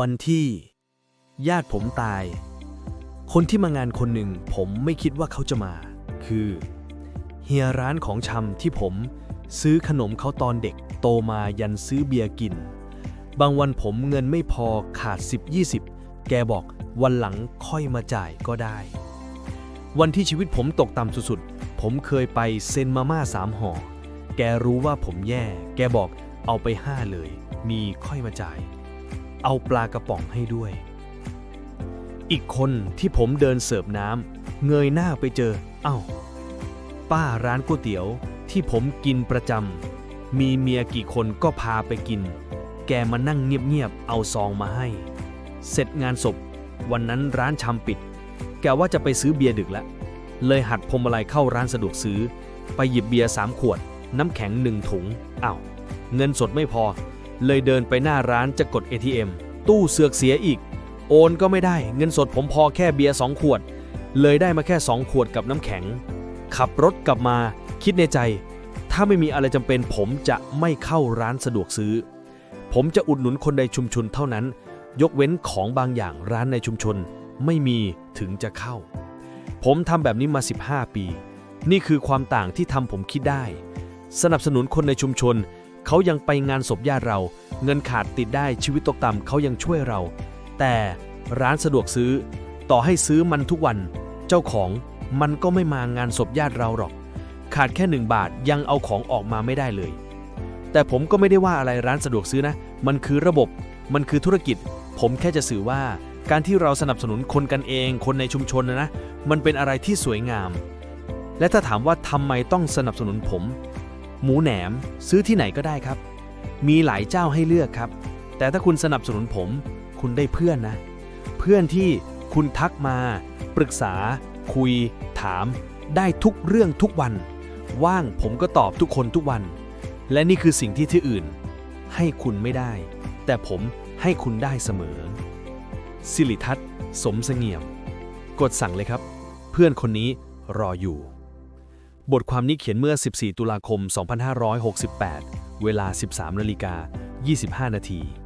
วันที่ ญาติผมตาย คนที่มางานคนหนึ่งผมไม่คิดว่าเขาจะมา คือ เฮียร้านของชำที่ผม ซื้อขนมเขาตอนเด็กโตมายันซื้อเบียร์กิน บางวันผมเงินไม่พอขาด 10-20 แกบอกวันหลังค่อยมาจ่ายก็ได้ วันที่ชีวิตผมตกต่ำสุดๆ ผมเคยไปเซนมาม่าสามห่อ แกรู้ว่าผมแย่ แกบอกเอาไปห้าเลย มีค่อยมาจ่าย เอาปลากระป๋องให้ด้วย อีกคนที่ผมเดินเสิร์ฟน้ำเงยหน้าไปเจอ เอ้า ป้าร้านก๋วยเตี๋ยวที่ผมกินประจำมีเมียกี่คนก็พาไปกิน แกมานั่งเงียบๆเอาซองมาให้ เสร็จงานศพ วันนั้นร้านชำปิด แกว่าจะไปซื้อเบียร์ดึกแล้วเลยหัดพมลัยเข้าร้านสะดวกซื้อ ไปหยิบเบียร์สามขวด น้ำแข็งหนึ่งถุงอ้าวเงินสดไม่พอ เลยเดินไปหน้าร้านจะกด ATM ตู้เสือกเสียอีก โอนก็ไม่ได้เงินสดผมพอแค่เบียร์สองขวด เลยได้มาแค่สองขวดกับน้ำแข็ง ขับรถกลับมาคิดในใจ ถ้าไม่มีอะไรจำเป็นผมจะไม่เข้าร้านสะดวกซื้อ ผมจะอุดหนุนคนในชุมชนเท่านั้น ยกเว้นของบางอย่างร้านในชุมชน ไม่มีถึงจะเข้า ผมทำแบบนี้มา 15 ปี นี่คือความต่างที่ทำผมคิดได้ สนับสนุนคนในชุมชน เขายังไปงานศพญาติเรา เงินขาดติดได้ชีวิตตกต่ำเขายังช่วยเรา แต่ร้านสะดวกซื้อ ต่อให้ซื้อมันทุกวัน เจ้าของมันก็ไม่มางานศพญาติเราหรอก ขาดแค่หนึ่งบาทยังเอาของออกมาไม่ได้เลย แต่ผมก็ไม่ได้ว่าอะไรร้านสะดวกซื้อนะ มันคือระบบ มันคือธุรกิจ ผมแค่จะสื่อว่าการที่เราสนับสนุนคนกันเอง คนในชุมชนนะนะ มันเป็นอะไรที่สวยงาม และถ้าถามว่าทำไมต้องสนับสนุนผม หมูแหนมซื้อที่ไหนก็ได้ครับ มีหลายเจ้าให้เลือกครับ แต่ถ้าคุณสนับสนุนผม คุณได้เพื่อนนะ เพื่อนที่คุณทักมา ปรึกษา คุย ถาม ได้ทุกเรื่องทุกวัน ว่างผมก็ตอบทุกคนทุกวัน และนี่คือสิ่งที่ที่อื่น ให้คุณไม่ได้ แต่ผมให้คุณได้เสมอ สิริทัศน์ สมเสงี่ยม กดสั่งเลยครับ เพื่อนคนนี้รออยู่ บทความนี้เขียนเมื่อ 14 ตุลาคม 2568 เวลา 13นาฬิกา25 นาที